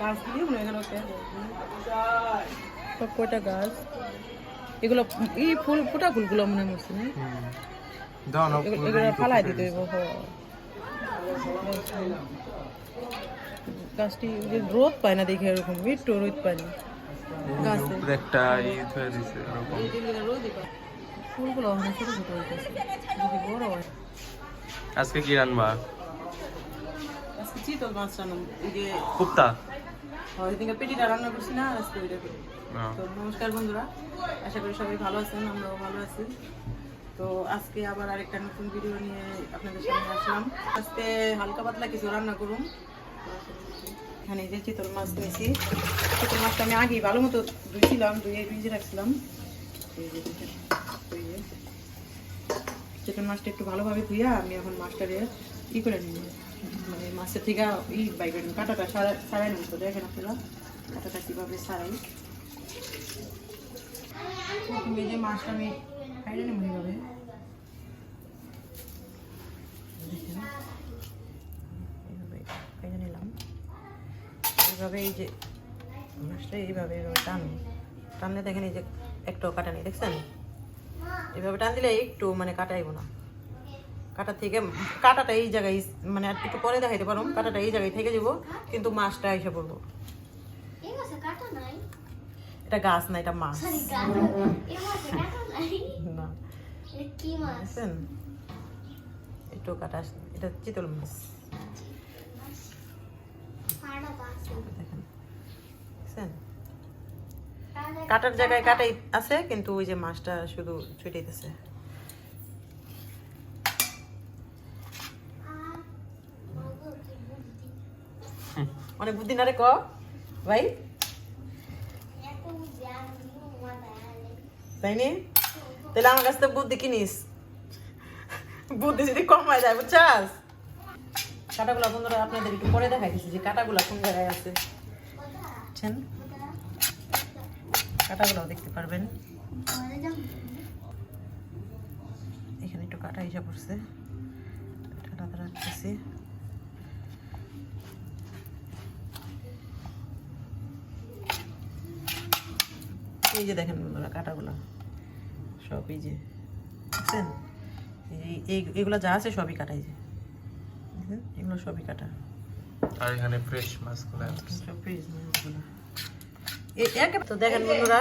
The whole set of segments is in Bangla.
গাছ দিয়ে মনে কয়টা গাছ? এগুলো এই ফুল ফোটা ফুলগুলো মনে হয় না? এগুলো এগুলো ফালাই দিতে হইব গাছটি রোদ পায় না দেখে এরকম একটু রোদ পায় না। গাছে। একটা ই ধরে দিছে এরকম। এই দিকে রোদই পায়। ফুলগুলো অনেক ছোট ছোট হইতেছে যদি বড় হয়। আজকে কি রান্না? আজকে চিতল মাছ রান্না কুপ্তা। ওইদিকে পেটিটা রান্না করছি না আজকে ওইটা করি। তো নমস্কার বন্ধুরা আশা করি সবাই ভালো আছেন আমরাও ভালো আছি। তো আজকে আবার আরেকটা নতুন ভিডিও নিয়ে আপনাদের সামনে আসলাম। আজকে হালকা পাতলা কিছু রান্না করুন। এখানে এই যে চিতল মাছ নিয়েছি। চিতল মাছটা আমি আগেই ভালো মতো ধুয়েছিলাম ধুয়ে ভিজে রাখছিলাম। চিতল মাছটা একটু ভালোভাবে ধুইয়া আমি এখন মাছটারে ই করে নিব। মানে মাছের থেকে ই বাইক কাঁটাটা সারা সারাই নেব তো দেখেন আপনারা কাঁটাটা কীভাবে সারাই? প্রথমে যে মাছটা আমি খাইলে নেব এইভাবে নিলাম। এইভাবে এই যে মাছটা এইভাবে এইভাবে টান টানলে দেখেন এই যে একটাও কাটা নেই, দেখছেন? এইভাবে টান দিলে একটু মানে কাটাইব না। কাটা থেকে কাটাটা এই জায়গায় মানে আর একটু পরে দেখাইতে পারো কাটাটা এই জায়গায় থেকে যাব কিন্তু মাছটা এসে পড়ব। এটা গাছ না এটা মাছ। না একটু কাটা এটা চিতল মাছ। দেখেন। কাটার জায়গায় কাটাই আছে কিন্তু ওই যে মাছটা শুধু ছুটাইতেছে মানে বুদ্ধি না রে ক? ভাই? তাই নি? তাহলে আমার কাছ থেকে বুদ্ধি কিনিস। বুদ্ধি যদি কমায় যায়, বুঝছাস? কাটাগুলা বন্ধুরা, আপনাদের একটু পরে দেখাইতেছি যে কাটাগুলা কোন জায়গায় আছে। বুঝছেন? কাটাগুলাও দেখতে পারবেন। এখানে একটু কাটা হিসাব করছে এই যে দেখেন বন্ধুরা কাটাগুলো সব এই যে বুঝছেন? এই- এগুলো যা আছে সবই কাটা এই যে। দেখেন? এগুলো সবই কাটা। আর এখানে ফ্রেশ মাছগুলো সব ফ্রিজ মাছগুলো। তো দেখেন বন্ধুরা।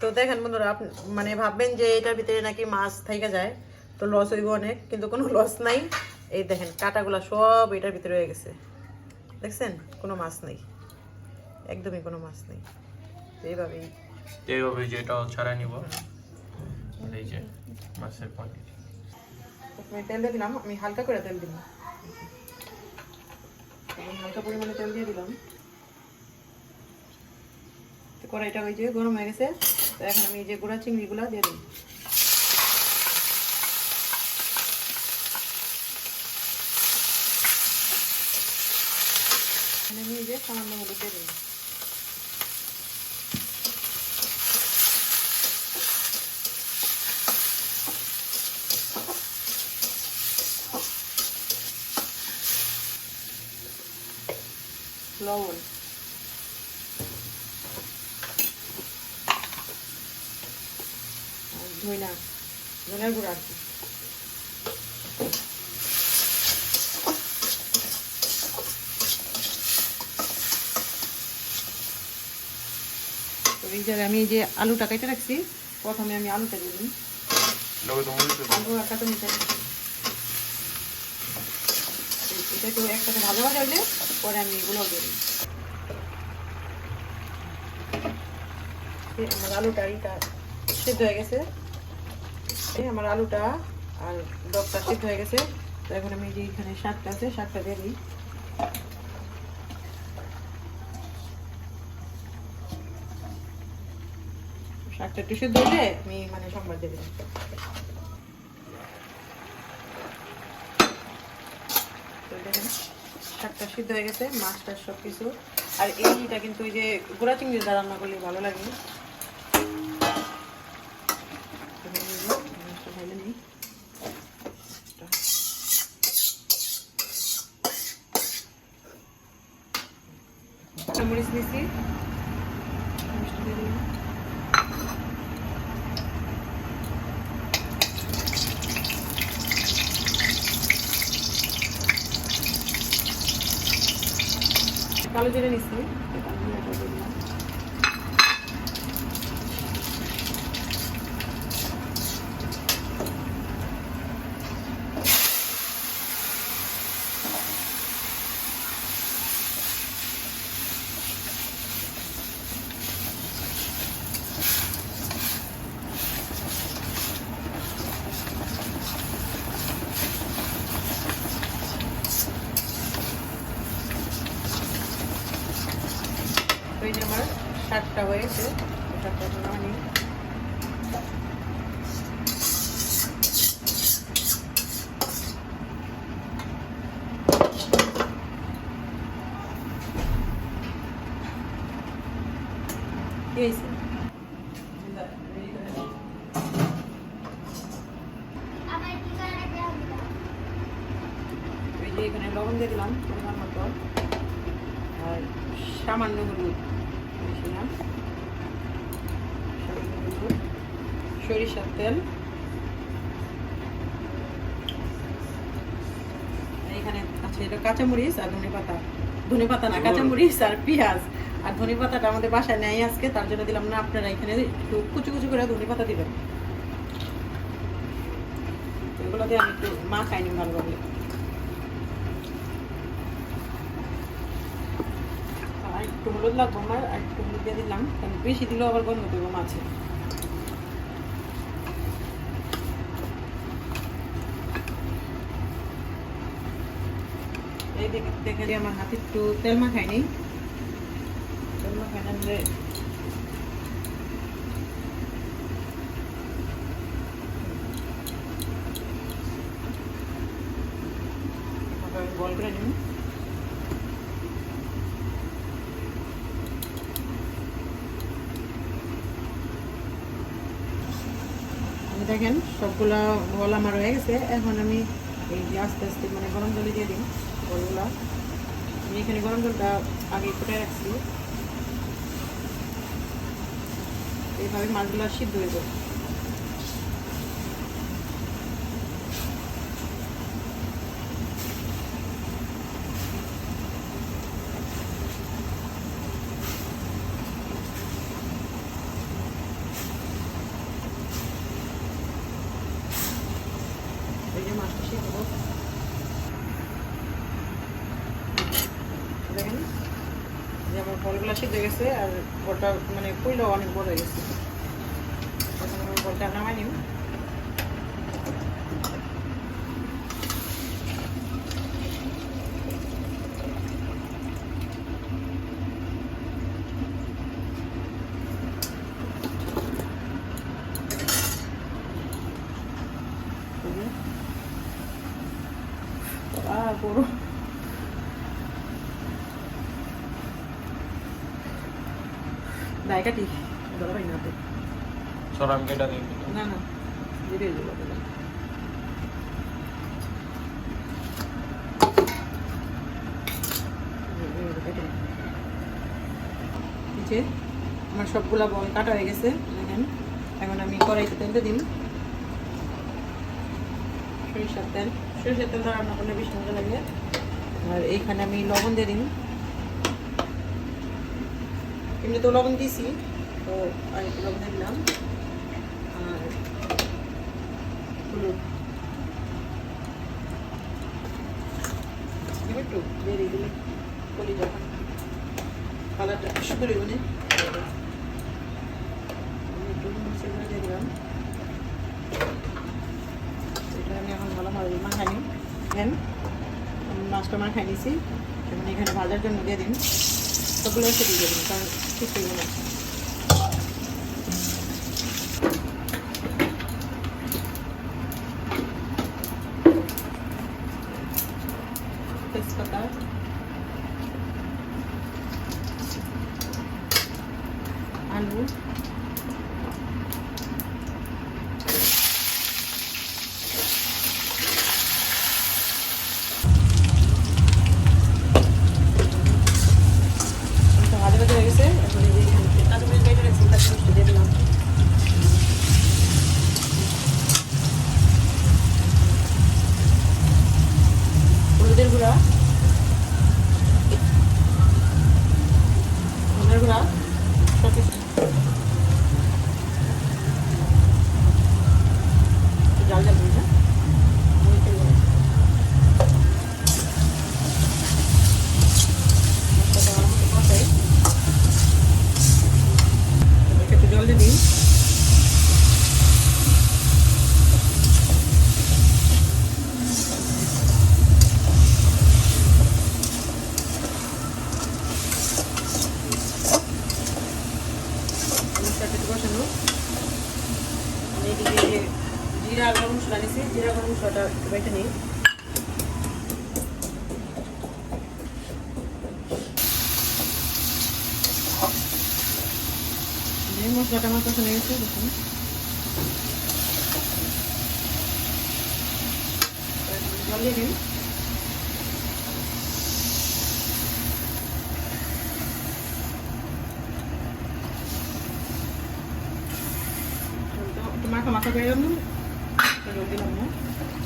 তো দেখেন বন্ধুরা আপ- মানে ভাববেন যে এটার ভিতরে নাকি মাছ থাইকা যায় তো লস হইব অনেক কিন্তু কোনো লস নাই। এই দেখেন কাটাগুলো সব এটার ভিতরে হয়ে গেছে। দেখছেন? কোনো মাছ নেই। একদমই কোনো মাছ নেই। এইভাবেই। এইভাবে যে এটা ছাড়াই নিব। এই যে মাছের কোয়ান্টিটি প্রথমে তেল দিয়ে দিলাম। আমি হালকা করে তেল দিলাম। হালকা পরিমাণে তেল দিয়ে দিলাম। তো কড়াইটা ওই যে গরম হয়ে গেছে। তো এখন আমি এই যে গুঁড়া চিংড়িগুলো দিয়ে দিই আমি এই যে সামান্য হলুদ দিয়ে দিই লবণ ধইনা ধনের গুঁড়া এই জায়গায় আমি যে আলুটা কেটে রাখছি প্রথমে আমি আলুটা দিয়ে দিই তো। আলু আছে। এই- এটা একটু একসাথে ভাজা ভাজা হইলে পরে আমি এগুলো দিই। আমার আলুটা এইটা সিদ্ধ হয়ে গেছে। আমার আলুটা আর ডকটা সিদ্ধ হয়ে গেছে। তো এখন আমি যে এখানে শাকটা আছে, শাকটা দিয়ে দিই। শাকটা একটু সিদ্ধ হলে আমি মানে সংবাদ দিয়ে তো শাকটা সিদ্ধ হয়ে গেছে, মাছটা সব কিছু আর এইটা কিন্তু ওই যে গোড়া চিংড়ি রান্না করলে ভালো লাগে তো এই যে মাছটা ঢেলে নিই। কাঁচামরিচ নিছি মিষ্টি দিয়ে দিলাম। কালো জিরে নিছি কালো জিরাটা দিয়ে দিলাম। তো এই যে আমার শাকটা হয়েছে করে এখানে লবণ দিয়ে দিলাম পরিমাণ মতো। আর সামান্য হলুদ। সরিষার তেল। এখানে আছে এটা কাঁচামরিচ আর ধনে পাতা। ধনে পাতা না কাঁচামরিচ আর পেঁয়াজ। আর ধনে পাতাটা আমাদের বাসায় নেই আজকে তার জন্য দিলাম না আপনারা এখানে একটু কুচু কুচু করে ধনে পাতা দিবেন। এগুলো দিয়ে আমি একটু মা খাইনি ভালোভাবে আর একটু হলুদ লাগবো আমার একটু হলুদ দিয়ে দিলাম। কারণ বেশি দিলেও আবার গন্ধ করব মাছে। এই দেখে আমার হাতে একটু তেল মাখাইনি তেল মাখাই না বল করে নিন আমি দেখেন, সবগুলা বল আমার হয়ে গেছে। এখন আমি এই যে আস্তে আস্তে মানে গরম জলে দিয়ে দিই বলগুলা। আমি এখানে গরম জলটা আগে ফুটে রাখছি। এইভাবে মাছগুলো সিদ্ধ হয়ে যাবে এই যে মাছটা সিদ্ধ হোক। দেখেন যে আমার ফলগুলো সিদ্ধ হয়ে গেছে আর বলটা মানে কুইলেও অনেক বড় হয়ে গেছে। বলটা নামাই নিব Ah, বড় যে আমার সবগুলা বল কাটা হয়ে গেছে। দেখেন এখন আমি কড়াইতে তেলতে দিন সরিষার তেল। সরিষার তেল রান্না করলে বেশি মজা লাগে। আর এইখানে আমি লবণ দিয়ে দিন এমনি তো লবণ দিয়েছি, তো আর একটু লবণ দিলাম। আর একটু? দিয়ে দিলে যখন। কালারটা সুন্দর হইব না? একটু মরিচের দিয়ে দিলাম। আমি এখন নিই দেন মাছটা মাখাই এবং এখানে ভাজার জন্য দিয়ে দিন। সবগুলো এসে দিয়ে দিন কারণ ঠিক হইব না জিরা গরম মশলাটা বেটে নিই মশলাটা আমার পছন্দ গেছে দেখুন। জল দিয়ে দিন। মাখা মাখা বেরোনো জন্য জল দিলাম না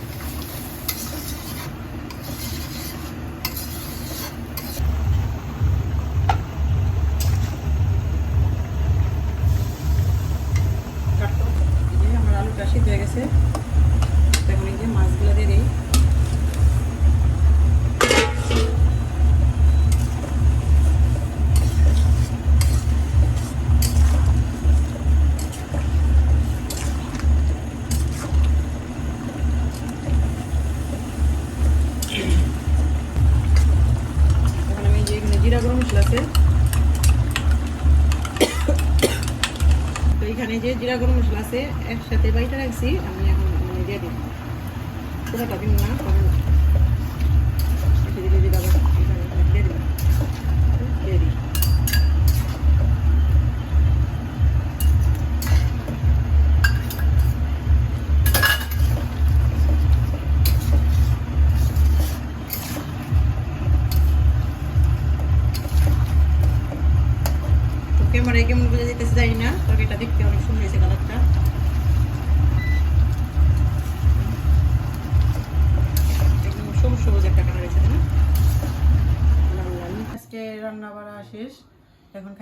রাখছি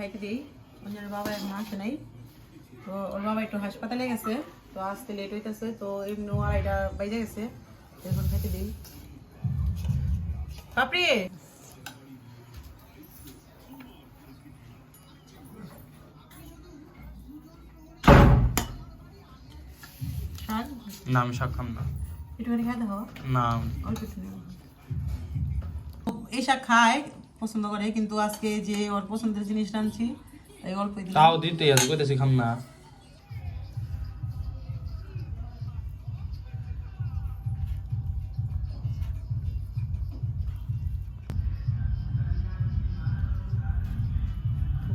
খাইতে দিই। ওনার বাবা এখন আসে নাই। তো ওর বাবা একটু হাসপাতালে গেছে। তো আসতে লেট হইতেছে তো এমনি আড়াইটা বাইজে গেছে। এখন খাইতে দিই। পাপড়ি না আমি শাক খাম না। একটুখানি খাই দেখো না। এই শাক খায় পছন্দ করে কিন্তু আজকে যে ওর পছন্দের জিনিস রাঁধছি তাই অল্প তাও দিতে আছে কইতেছি খাম না।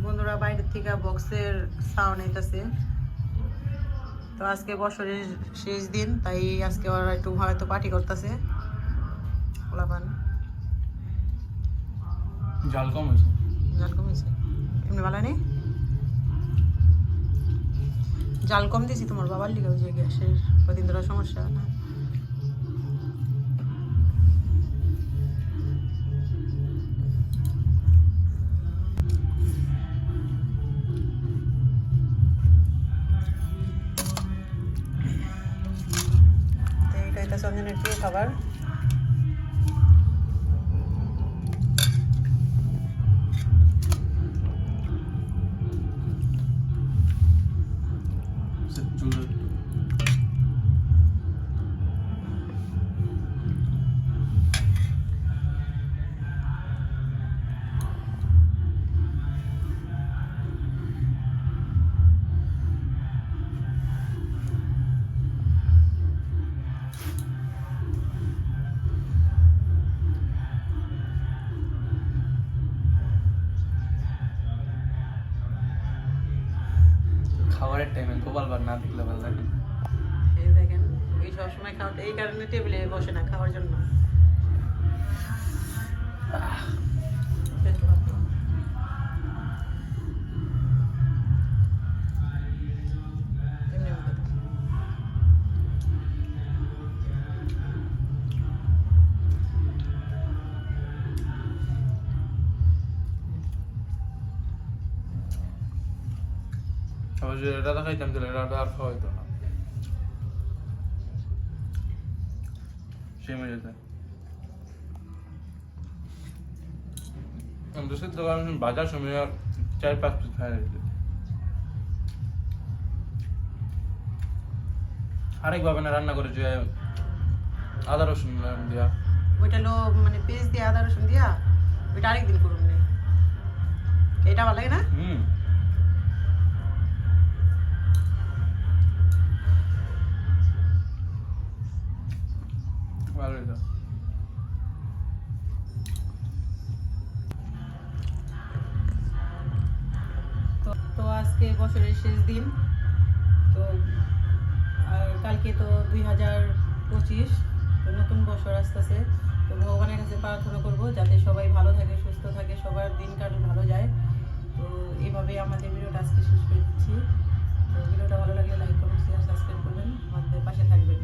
বন্ধুরা বাইরের থেকে বক্সের সাউন্ড আইতাছে। তো আজকে বছরের শেষ দিন তাই আজকে ওরা একটু হয়তো পার্টি করতেছে। ওলাপান জাল কম হয়েছে। জাল কমেছে এমনি ভালো নেই? জাল কম দিয়েছি তোমার বাবার লিগে, ওই যে গ্যাসের, কদিন ধরে সমস্যা। না খাবারের টাইমে না দেখলে ভালো লাগে। এই দেখেন এই সবসময় খাওয়া এই কারণে টেবিলে বসে না খাওয়ার জন্য। যদি এটা খাইতাম তাহলে এটা আর খাওয়া হইতো না। সেমে যেতে দোষের দোকান বাজার সময় চার পাঁচ পিস খাই যেতে আরেকভাবে না রান্না করে যে আদা রসুন দিয়া। ওইটা হলো মানে পেঁয়াজ দিয়ে আদা রসুন দিয়া ওইটা আরেকদিন করুন। এটা ভালো লাগে না? হুম। তো আজকে বছরের শেষ দিন। তো কালকে তো দুই পঁচিশ। তো নতুন বছর আসতেছে। তো ভগবানের কাছে প্রার্থনা করব যাতে সবাই ভালো থাকে, সুস্থ থাকে, সবার দিনকাল ভালো যায়। তো এইভাবে আমাদের ভিডিওটা আজকে শেষ করে দিচ্ছি তো ভিডিওটা ভালো লাগলে লাইক করুন শেয়ার সাবস্ক্রাইব করবেন। আমাদের পাশে থাকবেন।